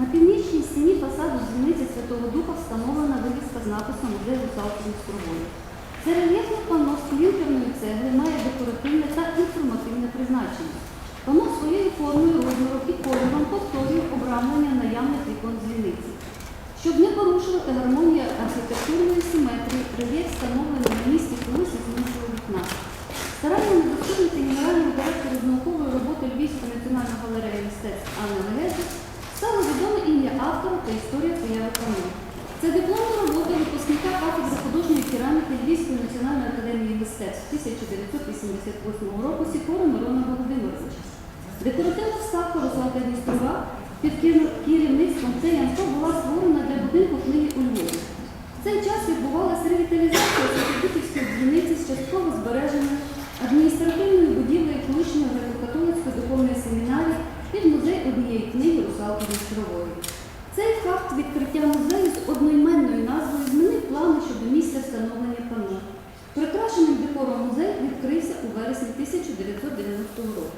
На північній стіні фасаду дзвіниці Святого Духа встановлена вивіска з написом музей русалки Острової. Це рельєфне панно з клінкерної цегли має декоративне та інформативне призначення. Панно своєю формою, розміром і кольором повторює обрамлення наявних вікон дзвіниці. Щоб не порушувати гармонію архітектурної симетрії, рельєф встановлений на місці колись іншого вікна. Стараннями досліднити генерального директора з наукової роботи Львівської національної галереї мистецтв Анни Легети стало відоме ім'я автора та історія появи панно. Це дипломна робота випускника кафедри художньої кераміки Львівської національної академії мистецтв 1988 року Сікора Мирона Володимировича. Декоративна вставка Руслана Дністрова під кер- керівництвом Цеянко була створена для будинку книги у Львові. В цей час відбувалася ревіталізація Святодухівської дзвіниці з частково збереженою адміністративною будівлею колишньої греко-католицької духовної семінарії під музей однієї книги Русалки Дністрової. Цей факт відкриття музею з одноіменною назвою змінив плани щодо місця встановлення панно. Прикрашеним декором музей відкрився у вересні 1990 року.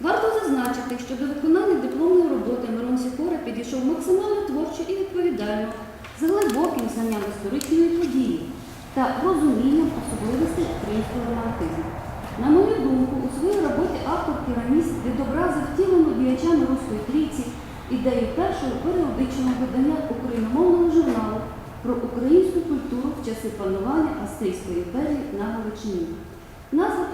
Варто зазначити, що до виконання дипломної роботи Мирон Сікора підійшов максимально творчо і відповідально, з глибоким знанням історичної події та розумінням особливостей українського романтизму. На мою думку, у своїй роботі автор піраміст відобразив втілену діячами руської трійці ідею першого періодичного видання україномовного журналу про українську культуру в часи панування Австрійської імперії на Галичині. Назва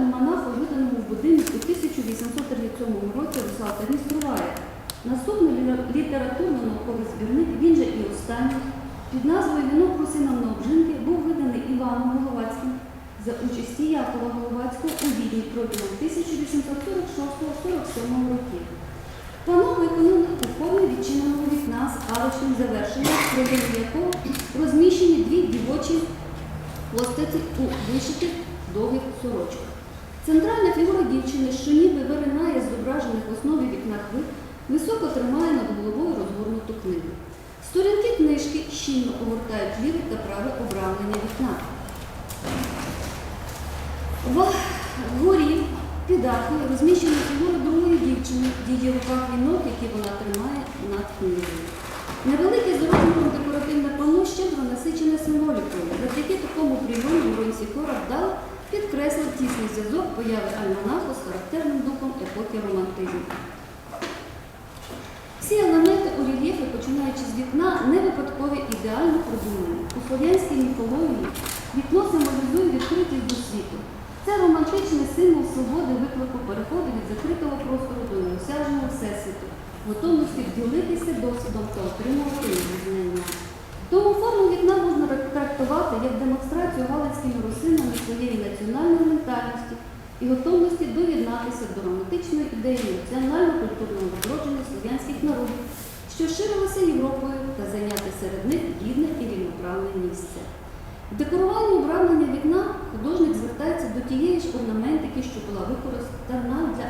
першого альманаху, виданого в будинку у 1837 році Руслава Дністровая. Наступний літературно-науковий збірник, він же і останній, під назвою Вінок русинам на обжинки був виданий Іваном Головацьким за участі Якова Головацького у Відні протягом 1846-47 років. Пано виконано у формі відчиненого вікна з арочним завершенням, всередині якого розміщені дві дівочі постаті у вишитих довгих сорочках. Центральна фігура дівчини, що ніби виринає з зображених в основі вікна квит, високо тримає над головою розгорнуту книгу. Сторінки книжки щільно огортають ліве та праве обрамлення вікна. Вгорі під аркою розміщена фігура другої дівчини, її руках вінок, який вона тримає над книгою. Невелике з декоративне панно щедро насичене символікою. Завдяки такому прийому Воронці Кора вдало підкреслив тісний зв'язок появи альманаху з характерним духом епохи романтизму. Всі елементи у рельєфі, починаючи з вікна, не випадкові ідеально продумані. У слов'янській міфології вікно символізує відкритість до світу. Це романтичний символ свободи виклику переходу від закритого простору до неосяжного всесвіту, готовності ділитися досвідом та отримувати нові знання. Тому форму вікна трактувати як демонстрацію галицькими русинами своєї національної ментальності і готовності доєднатися до романтичної ідеї національно-культурного відродження слов'янських народів, що ширилася Європою та зайняти серед них гідне і рівноправне місце. В декоруванні обрамлення вікна художник звертається до тієї ж орнаментики, що була використана для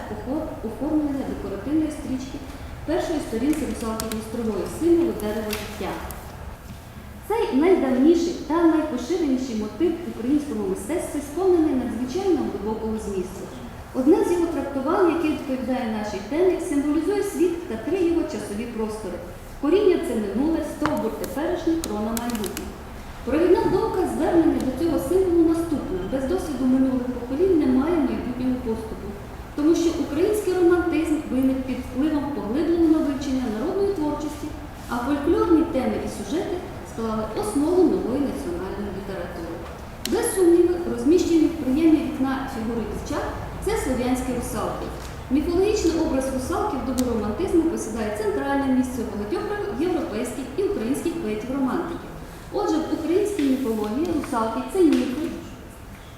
оформлення декоративної стрічки першої сторінки русалки Дністрової символу дерева життя. Найдавніший та найпоширеніший мотив в українському мистецтві сповнений надзвичайно глибокого змісту. Одне з його трактувань, яке відповідає нашій темі, символізує світ та три його часові простори. Коріння це минуле, стовбур теперішній, крона майбутнє. Провідна думка звернення до цього символу наступна. Без досвіду минулих поколінь немає майбутнього поступу. Тому що український романтизм виник під впливом поглибленого вивчення народної творчості, а фольклорні теми і сюжети склали основу нової національної літератури. Без сумніву, розміщені в приємні вікна фігури дівчат це слов'янські русалки. Міфологічний образ русалки в добу романтизму посідає центральне місце багатьох європейських і українських поетів романтиків. Отже, в українській міфології русалки це ніфи,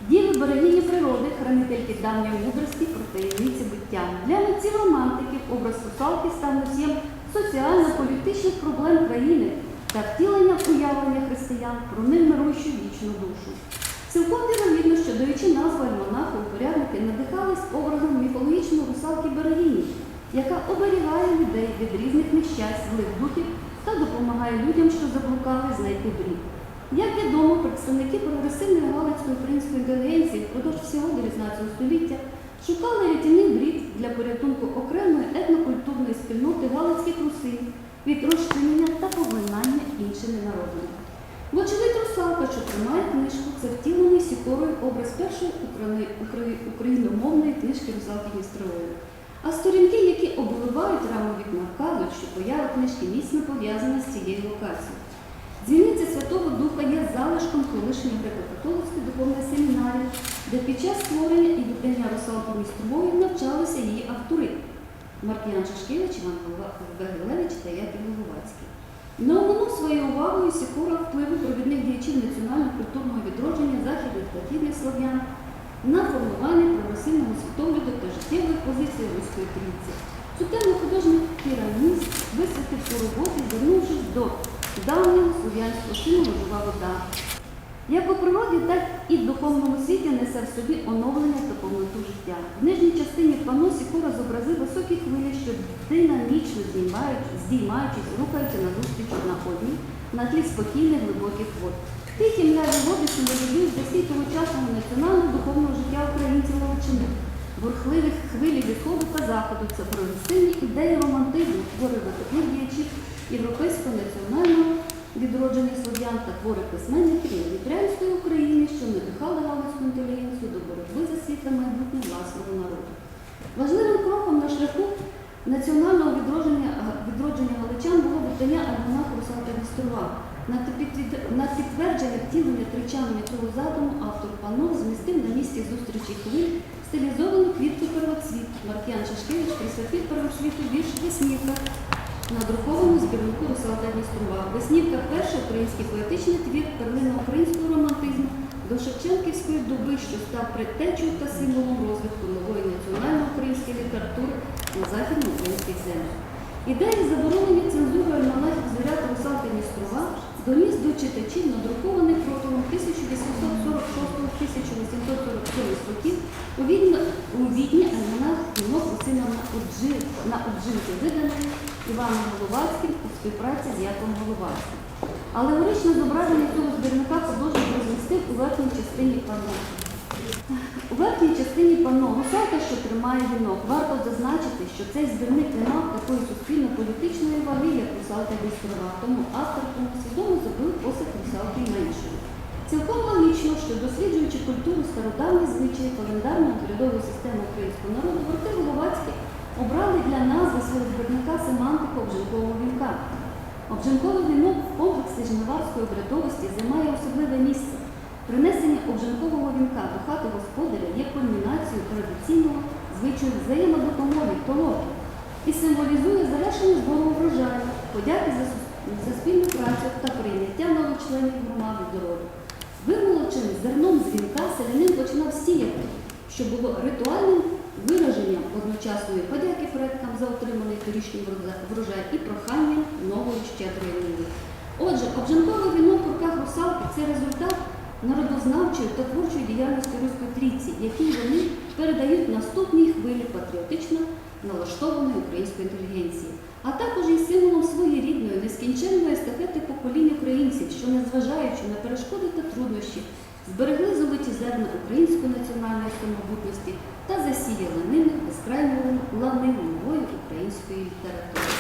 діви берегині природи, хранительки давньої мудрості про таємниці буття. Для митців романтиків образ русалки став носієм соціально-політичних проблем країни та втіленням уявлення християн про невмирущу вічну душу. Цілком вірогідно, що даючи назву альманаху, упорядники надихались образом міфологічної русалки Берегині, яка оберігає людей від різних нещасть, злих духів та допомагає людям, що заблукали, знайти брід. Як відомо, представники прогресивної галицької української інтелігенції впродовж всього 19 століття шукали рятівний брід для порятунку окремої етнокультурної спільноти галицьких русин від розчинення іншими народами. Вочевидь, русалка, що тримає книжку, це втілений сікорою образ першої україномовної книжки Русалки Дністрової. А сторінки, які обливають раму вікна, вказують, що поява книжки міцно пов'язана з цією локацією. Дзвіниця Святого Духа є залишком колишньої греко-католицької духовної семінарії, де під час створення і видання Русалки Дністрової навчалися її автори Маркіян Шашкевич, Іван Вагилевич та Яків Головацький. Не оминув своєю увагою Сікора впливу провідних діячів національно-культурного відродження західних та східних слов'ян на формування прогресивного світогляду та життєвої позиції руської трійці. Цю художник Кіраніс висвітив у роботі, звернувшись до давнього слов'янського сину жива вода. Як у природі, так і в духовному світі несе в собі оновлення та повноту життя. В нижній частині пано Сікора зобразив високі хвилі, що динамічно здіймають, здіймаючись, рухаються назустріч одна одній на тлі спокійних глибоких вод. Тихі мляві води символізують засій тогочасного національного духовного життя українців Галичини. Бурхливих хвилі від сходу та заходу це прогресивні ідеї романтизму, твори видатних діячів європейського національного відродження слов'ян та твори письменників Вітрянської України, що надихали галицьку інтелігенцію до боротьби за світле майбутнє власного народу. Важливим кроком на шляху національного відродження, відродження галичан було видання альманаху Русалка Вістрова. На підтвердження втілення тричами цього задуму автор панов змістив на місці зустрічі хвиль стилізовану квітку первоцвіт. Маркіян Шашкевич присвятив первоцвіту вірш Веснівка, надрукованому збірнику Русалка Дністрова. Веснівка перший український поетичний твір перлина українського романтизму до Шевченківської доби, що став предтечою та символом розвитку нової національно-української літератури на західноукраїнських землях. Ідеї заборонення цензурою альманахів зорят Русалки Дністрова доніс до читачів надрукованих протягом 1846-1847 років у Відні, альманах «Вінок Усиновна на Оджинки виданий Іваном Головацьким у співпраці з Яковом Головацьким. Алегоричне зображення цього збірника художник розмістив у верхній частині панно. У верхній частині панно русалка, що тримає вінок. Варто зазначити, що цей збірник не мав такої суспільно-політичної ваги, як русалка Вістрова, тому автор тому свідомо зробив посад русалки меншою. Цілком логічно, що досліджуючи культуру стародавні звичаї, календарну обрядову систему українського народу, Головацький обрали для назви свого збірника семантику обжинкового вінка. Обжинковий вінок в комплексі жниварської обрядовості займає особливе місце. Принесення обжинкового вінка до хати господаря є кульмінацією традиційного звичаю взаємодопомоги толоки і символізує завершення збору врожаю, подяки за, за спільну працю та прийняття нових членів громади до роду. Вимолочене зерном з вінка селянин починав сіяти, що було ритуальним вираженням одночасної подяки предкам за отриманий торічний врожай і проханням нової щедрої ниви. Отже, обжинковий вінок в руках русалки це результат народознавчої та творчої діяльності Руської трійці, які вони передають наступній хвилі патріотично налаштованої української інтелігенції, а також і символом своєрідної нескінченної естафети поколінь українців, що, незважаючи на перешкоди та труднощі, зберегли золоті зерна української національної самобутності та засіяли ними безкрайню ланину нової української літератури.